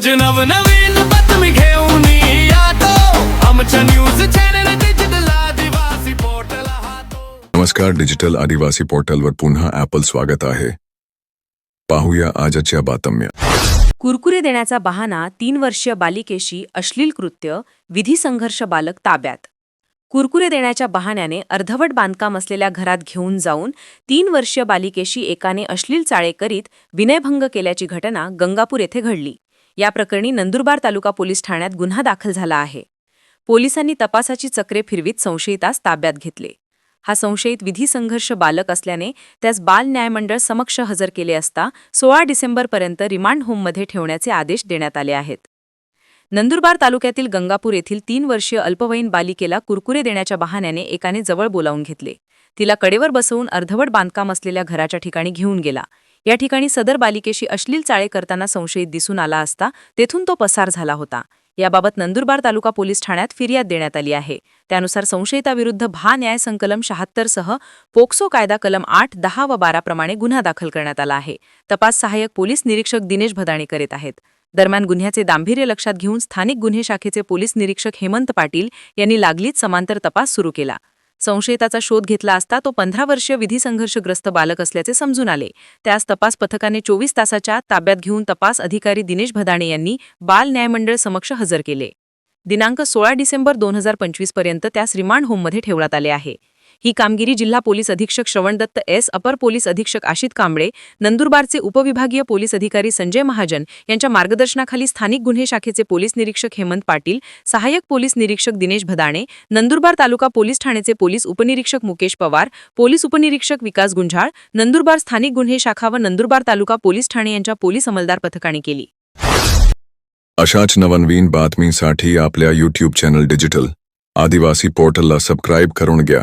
रोज नवनवीन बातमी घेऊन येतो. आमच्या news channel digital Adivasi portal हातो. नमस्कार डिजिटल आदिवासी पोर्टलवर पुन्हा ॲपल स्वागत आहे. पाहूया आजच्या बातम्या. कुरकुरे देण्याचा बहाणा तीन वर्षीय बालिकेशी अश्लील कृत्य विधी संघर्ष बालक ताब्यात. कुरकुरे देण्याच्या बहाण्याने अर्धवट बांधकाम असलेल्या घरात घेऊन जाऊन तीन वर्षीय बालिकेशी एकाने अश्लील चाळे करीत विनयभंग केल्याची घटना गंगापूर येथे घडली. या प्रकरणी नंदुरबार तालुका पोलीस ठाण्यात गुन्हा दाखल झाला आहे. पोलिसांनी तपासाची चक्रे फिरवीत संशयितास ताब्यात घेतले. हा संशयित विधी संघर्ष बालक असल्याने त्यास बाल न्यायमंडळ समक्ष हजर केले असता सोळा डिसेंबरपर्यंत रिमांड होममध्ये ठेवण्याचे आदेश देण्यात आले आहेत. नंदुरबार तालुक्यातील गंगापूर येथील तीन वर्षीय अल्पवयीन बालिकेला कुरकुरे देण्याच्या बहाण्याने एकाने जवळ बोलावून घेतले. तिला कडेवर बसवून अर्धवट बांधकाम असलेल्या घराच्या ठिकाणी घेऊन गेला. या ठिकाणी सदर बालिकेशी अश्लील चाळे करताना संशयित दिसून आला असता तेथून तो पसार झाला होता. याबाबत नंदुरबार तालुका पोलीस ठाण्यात फिर्याद देण्यात आली आहे. त्यानुसार संशयिताविरुद्ध भा न्याय संकलम शहात्तर सह पोक्सो कायदा कलम आठ दहा व बारा प्रमाणे गुन्हा दाखल करण्यात आला आहे. तपास सहाय्यक पोलीस निरीक्षक दिनेश भदाणे करीत आहेत. दरम्यान गुन्ह्याचे गांभीर्य लक्षात घेऊन स्थानिक गुन्हे शाखेचे पोलीस निरीक्षक हेमंत पाटील यांनी लागलीच समांतर तपास सुरू केला. संशयिताचा शोध घेतला असता तो पंधरा वर्षीय विधी संघर्षग्रस्त बालक असल्याचे समजून आले. त्यास तपास पथकाने चोवीस तासाच्या ताब्यात घेऊन तपास अधिकारी दिनेश भदाणे यांनी बाल न्यायमंडळ समक्ष हजर केले. दिनांक सोळा डिसेंबर दोन हजार पंचवीसपर्यंत त्यास रिमांड होममध्ये ठेवण्यात आले आहे. ही कामगिरी जिल्हा पोलीस अधीक्षक श्रवणदत्त एस अपर पोलीस अधीक्षक आशित कांबळे नंदुरबारचे उपविभागीय पोलीस अधिकारी संजय महाजन यांच्या मार्गदर्शनाखाली स्थानिक गुन्हे शाखेचे पोलीस निरीक्षक हेमंत पाटील सहाय्यक पोलीस निरीक्षक दिनेश भदाणे नंदुरबार तालुका पोलीस ठाण्याचे पोलीस उपनिरीक्षक मुकेश पवार पोलीस उपनिरीक्षक विकास गुंजाळ नंदुरबार स्थानिक गुन्हे शाखा व नंदुरबार तालुका पोलीस ठाणे यांच्या पोलीस अंमलदार पथकाने केली. अशाच नवनवीन बातमीसाठी आपल्या यूट्यूब चॅनल डिजिटल आदिवासी पोर्टलला सबस्क्राईब करून घ्या.